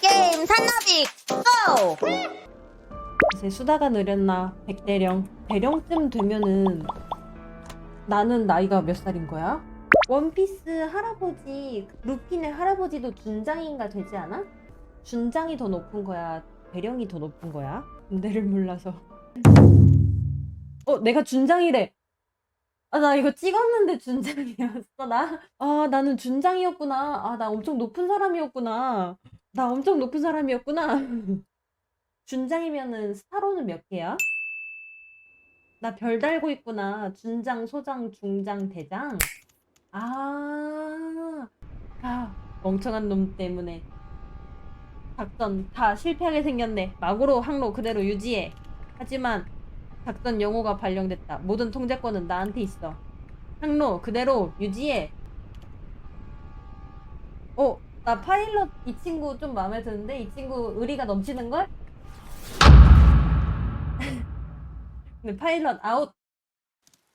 게임 산나비 고! 이제 수다가 느렸나 백대령 대령쯤 되면은 나는 나이가 몇 살인 거야? 원피스 할아버지 루핀의 할아버지도 준장인가 되지 않아? 준장이 더 높은 거야 대령이 더 높은 거야? 군대를 몰라서 어 내가 준장이래 아 나 이거 찍었는데 준장이었어 나? 아 나는 준장이었구나 아 나 엄청 높은 사람이었구나 나 엄청 높은 사람이었구나 준장이면은 스타로는 몇 개야? 나 별 달고 있구나. 준장, 소장, 중장, 대장. 아, 아, 멍청한 놈 때문에 작전 다 실패하게 생겼네. 막으로 항로 그대로 유지해. 하지만 작전 영호가 발령됐다. 모든 통제권은 나한테 있어. 항로 그대로 유지해. 어, 나 파일럿 이 친구 좀 마음에 드는데 이 친구 의리가 넘치는 걸? 근데 파일럿 아웃.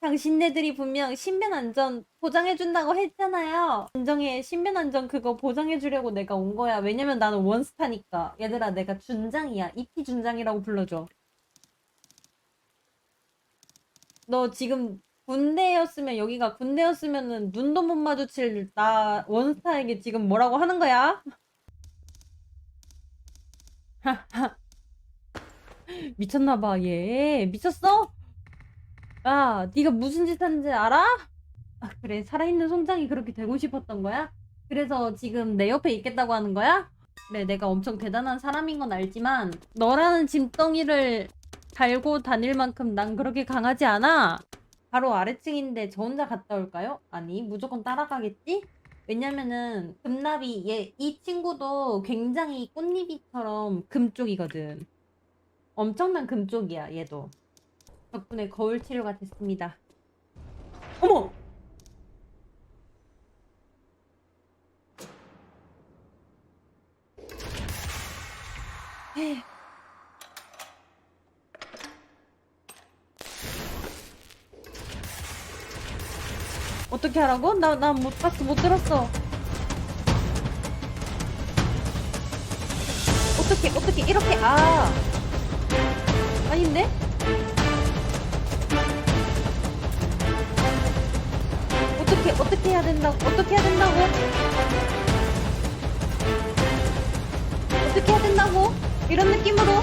당신네들이 분명 신변 안전 보장해 준다고 했잖아요. 인정해. 신변 안전 그거 보장해 주려고 내가 온 거야. 왜냐면 나는 원스타니까. 얘들아, 내가 준장이야. EP 준장이라고 불러줘. 너 지금 군대였으면 여기가 군대였으면은 눈도 못 마주칠 나 원스타에게 지금 뭐라고 하는 거야? 미쳤나 봐 얘 미쳤어? 야 네가 무슨 짓 하는지 알아? 아 그래 살아있는 송장이 그렇게 되고 싶었던 거야? 그래서 지금 내 옆에 있겠다고 하는 거야? 그래 내가 엄청 대단한 사람인 건 알지만 너라는 짐덩이를 달고 다닐 만큼 난 그렇게 강하지 않아 바로 아래층인데 저 혼자 갔다 올까요? 아니 무조건 따라가겠지? 왜냐면은 금나비 얘 이 친구도 굉장히 꽃잎이처럼 금쪽이거든 엄청난 금쪽이야 얘도 덕분에 거울 치료가 됐습니다 어머 에휴. 어떻게 하라고? 나 나 못 봤어 못 들었어 어떻게 어떻게 이렇게 아 아닌데? 어떻게 어떻게 해야 된다고? 어떻게 해야 된다고? 어떻게 해야 된다고? 이런 느낌으로?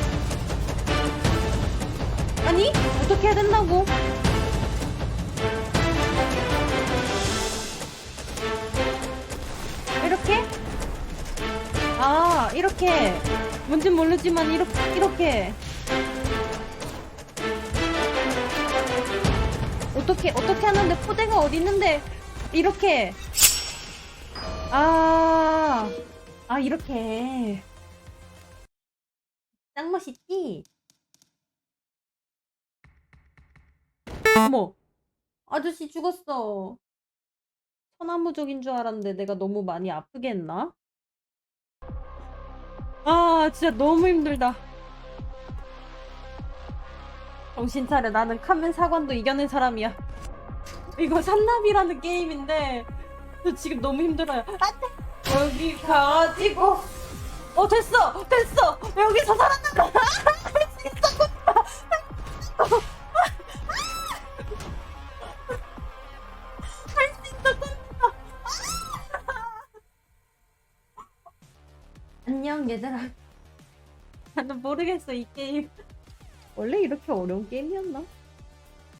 아니 어떻게 해야 된다고? 아 이렇게. 뭔진 모르지만 이렇게 이렇게. 어떻게 어떻게 하는데 포대가 어디 있는데 이렇게. 아, 아 이렇게. 짱 멋있지? 어머 아저씨 죽었어. 천하무적인 줄 알았는데 내가 너무 많이 아프게 했나? 아 진짜 너무 힘들다. 정신 차려. 나는 카멘 사관도 이겨낸 사람이야. 이거 산나비라는 게임인데 저 지금 너무 힘들어요. 안돼 여기 가지고. 어 됐어! 됐어! 여기서 살았다 안녕 얘들아 나는 모르겠어 이 게임 원래 이렇게 어려운 게임이었나?